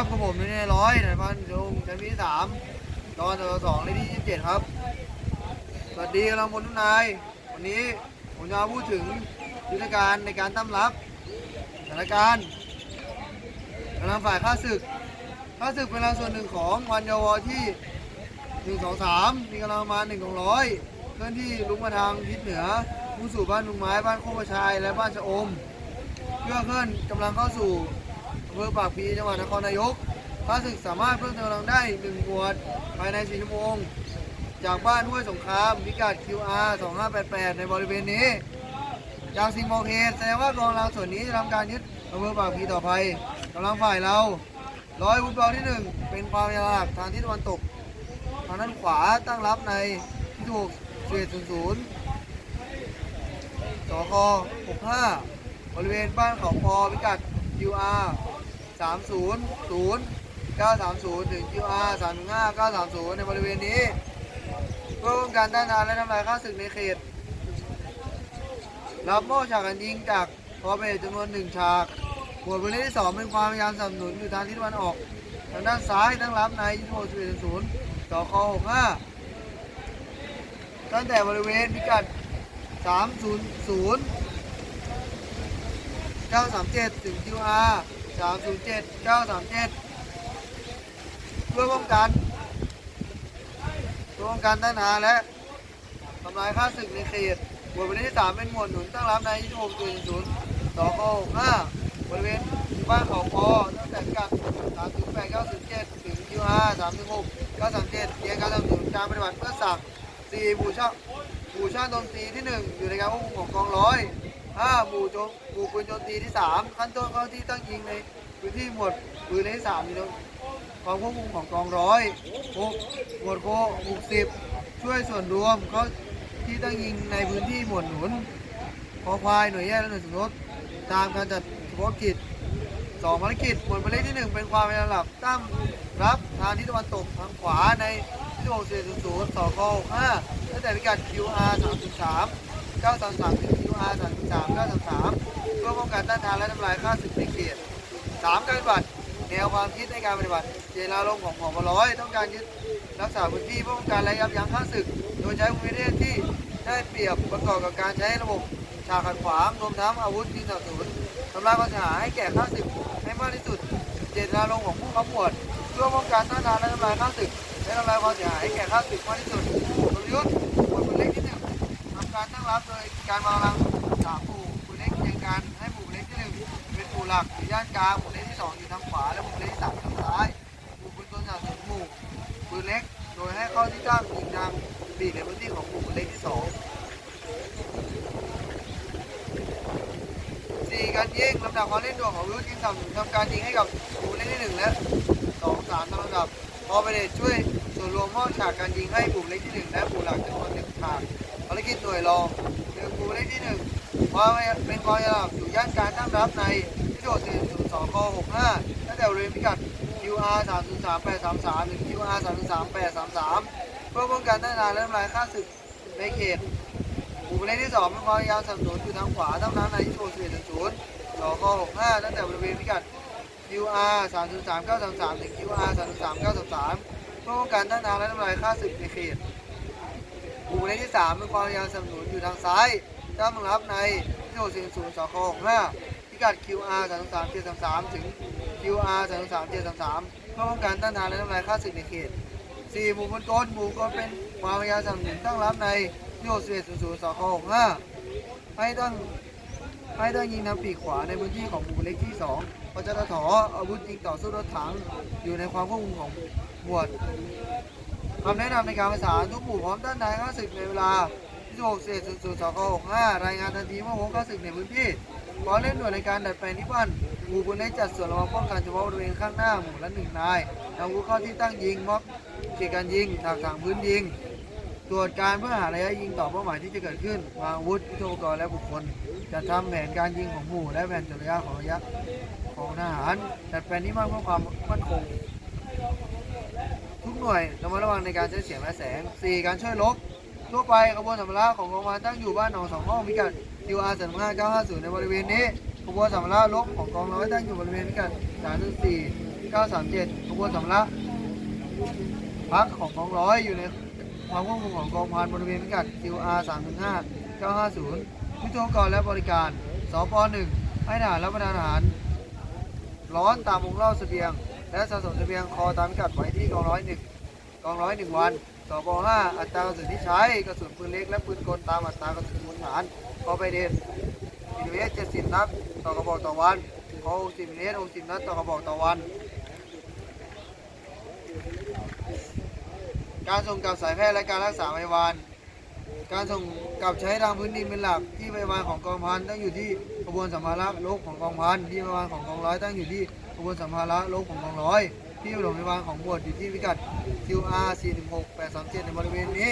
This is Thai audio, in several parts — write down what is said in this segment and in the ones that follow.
ครับกับผมในร้อยนายพันลงชั้นที่สามตอนสองในที่ยี่สิบเจ็ดครับ สวัสดีกำลังพลทุกนาย วันนี้ผมจะมาพูดถึงยุทธการในการตั้มรับสถานการณ์กำลังฝ่ายข้าศึกข้าศึกเป็นกำลังส่วนหนึ่งของวันยวที่หนึ่งสองสามมีกำลังประมาณหนึ่งของร้อยเคลื่อนที่ลุกมาทางทิศเหนือมุ่งสู่บ้านลุงไม้บ้านโคกกระชายและบ้านชะอม เพื่อเคลื่อนกำลังเข้าสู่ อำเภอปากพีจังหวัดนครนายกข้าศึกสามารถเพิ่มกำลังได้หนึ่งหมวดภายใน4ชั่วโมง จากบ้านห้วยสงครามพิกัด QR 2588 ในบริเวณนี้ จากสิ่งมองเห็นแสดงว่ากองกำลังส่วนนี้จะทำการยึดอำเภอปากพีต่อไปกำลังฝ่ายเราร้อยวุฒิบอลที่หนึ่งเป็นความยาลักทางทิศตะวันตก ทางด้านขวาตั้งรับในที่ถูกเศษศูนย์สค65 บริเวณบ้านเขาพอพิกัด QR 300 930 ถึง QR 315 930 ในบริเวณนี้เพื่อป้องกันต้านทานและทำลายข้าศึกในเขต รับโมอบฉากกันยิงจากพอเบจำนวนหนึ่งฉากหมวดบริเวณที่สองเป็นความพยายามสนับสนุนอยู่ทางทิศตะวันออก ทางด้านซ้ายตั้งรับในยี่สิบหกสิบเอ็ดศูนย์สคหกห้าตั้งแต่บริเวณพิกัดสามศูนย์ศูนย์เก้าสามเจ็ดถึง QR สามศูนย์เจ็ดเก้าสามเจ็ดเพื่อป้องกันเพื่อป้องกันต้านทานและทำลายค่าศึกในเขตหมวดบริเวณที่สามเป็นหมวดหนุนตั้งรับในยี่สิบหกศูนย์ศูนย์สคหกห้าบริเวณบ้านเขาคอตั้งแต่พิกัดสามถึงแปดเก้าสิบเจ็ดถึงคิวห้าสามถึงหกเก้าสามเจ็ดเรียนการสนับสนุนการปฏิบัติเพื่อสั่งสี่หมู่ช่างหมู่ช่างโจมตีที่หนึ่งอยู่ในการควบคุมของกองร้อย ห้าหมู่โจมหมู่ปืนโจมตีที่สามขั้นต้นเข้าที่ตั้งยิงในพื้นที่หมวดปืนเลขที่สามอยู่ในความควบคุมของกองร้อยหกหมวดโคหกสิบช่วยส่วนรวมเข้าที่ตั้งยิงในพื้นที่หมวดหนุนคอควายหน่วยแยกและหน่วยสมรสตามการจัดเฉพาะกิจสองภารกิจหมวดหมายเลขที่หนึ่งเป็นความพยายามหลับตั้งรับทางทิศตะวันตกทางขวาในที่หกสี่ศูนย์ศูนย์สคห้าตั้งแต่พิกัด QR สา มสิบสามเก้าสามสามเก้าสามเพื่อป้องกันต้านทานและทำลายค่าศึกในเขตสามการปฏิบัติแนวความคิดในการปฏิบัติเจตนารมณ์ของผอร้อยต้องการยึดรักษาพื้นที่เพื่อป้องกันและยับยั้งค่าศึก โดยใช้ภูมิประเทศที่ได้เปรียบประกอบกับการใช้ระบบฉากขัดขวางรวมทั้งอาวุธยิงสนับสนุนทำลายความเสียหายให้แก่ข้าศึกให้มากที่สุด เจตนารมณ์ของผู้ขับหมวดเพื่อป้องกันต้านทานและทำลายข้าศึกและทำลายความเสียหายให้แก่ข้าศึกมากที่สุดกลยุทธ์หมวดปืนเล็กที่หนึ่งทำการตั้งรับโดยการวางกำลัง สามหมู่ปืนเล็กเรียงกัน ให้หมู่เล็กที่หนึ่งเป็นหมู่หลักอยู่ย่านกลางหมู่เล็กที่สองอยู่ทางขวา และหมู่เล็กที่สามทางซ้าย หมู่ปืนตัวสนับสนุนหมู่ปืนเล็ก โดยให้เข้าที่ตั้งยิงทางปีกในพื้นที่ของหมู่เล็กที่สองสี่การยิงลำดับความเล่นดวงของวิวยิงสามทำการยิงให้กับผู้เล่นที่หนึ่งและสองสามตามลำดับพอไปเดชช่วยส่วนรวมมอบฉากการยิงให้ผู้เล่นที่หนึ่งและผู้หลักจำนวนหนึ่งฉาก ภารกิจหน่วยรองหนึ่งผู้เล่นที่หนึ่งความเป็นความยาวอยู่ย่านการตั้งรับในที่โจทย์สี่สองกหกห้าตั้งแต่บริเวณพิกัด QR สามศูนย์สามแปดสามสามถึง QR สามศูนย์สามแปดสามสามเพื่อป้องกันต้านทานและทำลายค่าศึกในเขตหมู่เลขที่สองเป็นความยายามสนับสนอยู่ทางขวาเท่านั้นในที่โชว์สิบเอ็ดศูนย์สองหกห้าตั้งแต่บริเวณพิกัด QR สามศูนย์สามเก้าสามสามถึง QR สามศูนย์สามเก้าสามสามเพื่อป้องกันต้านทานและทำลายค่าศึกในเขต หมู่เลขที่สามเป็นความพยายามสนับสนุนอยู่ทางซ้ายตั้งรับในที่โชว์สิบเอ็ดศูนย์สองหกห้าพิกัด QR สามสามเจ็ดสามสามถึง QR สามสามเจ็ดสามสามเพื่อป้องกันต้านทานและทำลายค่าศึกในเขตสี่หมู่บนกลหมู่ก็เป็นความพยายามสนับสนุนตั้งรับในโยสิบเอ็ดศูนย์ศูนย์สองหกห้าให้ตั้งให้ตั้งยิงทางปีกขวาในพื้นที่ของหมู่เล็กที่สองปจตถอาวุธยิงต่อสู้รถถังอยู่ในความควบคุมของหมวด คำแนะนำในการประสานทุกหมู่พร้อมด้านในข้าศึกในเวลา26เศษ0 2 6 5รายงานทันทีเมื่อพบข้าศึกในพื้นที่ขอเล่นหน่วยในการดัดแปลงที่บ้านหมู่บุญเล็กจัดส่วนระวังป้องกันเฉพาะบริเวณข้างหน้าหมู่ละหนึ่งนายนำอาวุธเข้าที่ตั้งยิงม็อบเกี่ยวกับการยิงถักถังพื้นยิง ตรวจการเพื่อหาระยะยิงต่อเป้าหมายที่จะเกิดขึ้นวางอาวุธยุทโธปกรณ์และบุคคลจะทำแผนการยิงของหมู่ และแผนจุดระยะของระยะของทหารดัดแปลงนี้ากเพื่อความมั่นคง ทุกหน่วยระมัดระวังในการใช้เสียงและแสง 4. การช่วยลบทั่วไปขบวนสัมภาระของกองพันตั้งอยู่บ้านหนองสองห้องพิกัด QR 3 5 9 5 0ในบริเวณนี้ขบวนสัมภาระลบของกองร้อยตั้งอยู่บริเวณพิกัด3 4 937ขบวนสำลักพักของกองร้อยอยู่ในความควบคุมของกองพันบริเวณพิกัด QR 3 5 950วิทยุกรและบริการสป 1 ให้ทหารรับประทานอาหาร ร้อนตามวงเล่าเสบียง และสะสมเสบียงคอตามพิกัดไว้ที่กองร้อยหนึ่งกองร้อยหนึ่งวันสปห้าอัตรากระสุนที่ใช้กระสุนปืนเล็กและปืนกลตามอัตรากระสุนมูลฐานคอไปเดนมิลลิเมตรเจ็ดสิบนัดต่อกระบอกต่อวันคอหกสิบมิลลิเมตรหกสิบนัดต่อกระบอกต่อวัน การส่งกลับสายแพทย์และการรักษาพยาบาลการส่งกลับใช้ทางพื้นดินเป็นหลักที่พยาบาลของกองพันตั้งอยู่ที่ ขบวนสัมภาระโลกของกองพันที่พยาบาลของกองร้อยตั้งอยู่ที่ขบวนสัมภาระโลกของกองร้อยที่โรงพยาบาลของหมวดอยู่ที่พิกัด QR 416 837ในบริเวณนี้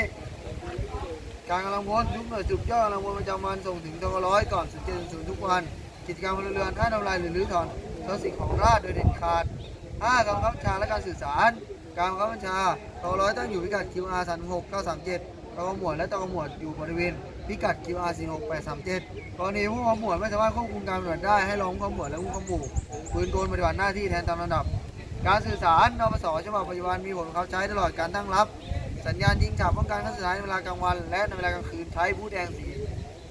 การกำลังพลทุกหน่วยสืบย่อกำลังพลประจำวันส่งถึงทกร้อยก่อนสุดเจ็ดศูนย์ทุกวันกิจกรรมพลเรือนห้าทำลายหรือรื้อถอนทรัพย์สินของราชโดยเด็ดขาด 5. การบังคับชาและการสื่อสารการบังคับบัญชาตร้อยตั้งอยู่พิกัด QR 36937ตกหมวดและตกหมวดอยู่บริเวณ พิกัด QR 46837กรณีผู้ขหมวดไม่สามารถควบคุมการปฏิบัติได้ให้รองผู้ขหมวดและผู้ขหมู่ปืนกลปฏิบัติหน้าที่แทนตามลำดับ การสื่อสารนปสฉบับปัจจุบันมีผลบังคับใช้ตลอดการตั้งรับ สัญญาณยิงฉาบป้องกันการสื่อสารในเวลากลางวัน และในเวลากลางคืนใช้ผู้แดงสี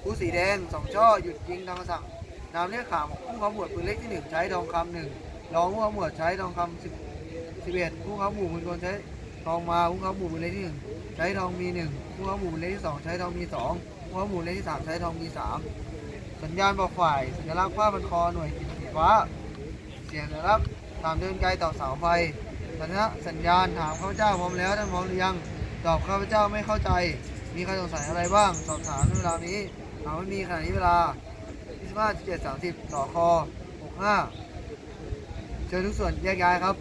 ผู้สีแดงสองช่อหยุดยิงทางคำสั่งนามเรียกขามผู้ขหมวดปืนเล็กที่หนึ่งใช้ทองคำหนึ่งรองผู้ขหมวดใช้ทองคำสิบสิบเอ็ดผู้ขหมู่ปืนกลใช้ทองมาผู้ขหมู่ปืนเล็กที่หนึ่งใช้ทองมีหนึ่งผู้ขหมู่ปืนเล็กที่สองใช้ทองมีสอง ผู้ขหมู่เล็กที่สามใช้ทองมีสามสัญญาณบอกฝ่ายสัญลักษณ์ผ้าพันคอหน่วยกิจสีฟ้า เสียงสัญลักษณ์ตามเดินไกลต่อเสาไฟสัญญาสัญญาณถามข้าพเจ้าพร้อมแล้วท่านพร้อมหรือยังตอบข้าพเจ้าไม่เข้าใจ มีใครสงสัยอะไรบ้างสอบถามในเวลานี้หากไม่มีขณะนี้เวลา25 17 30ต่อคอ65เชิญทุกส่วนแยกย้ายครับ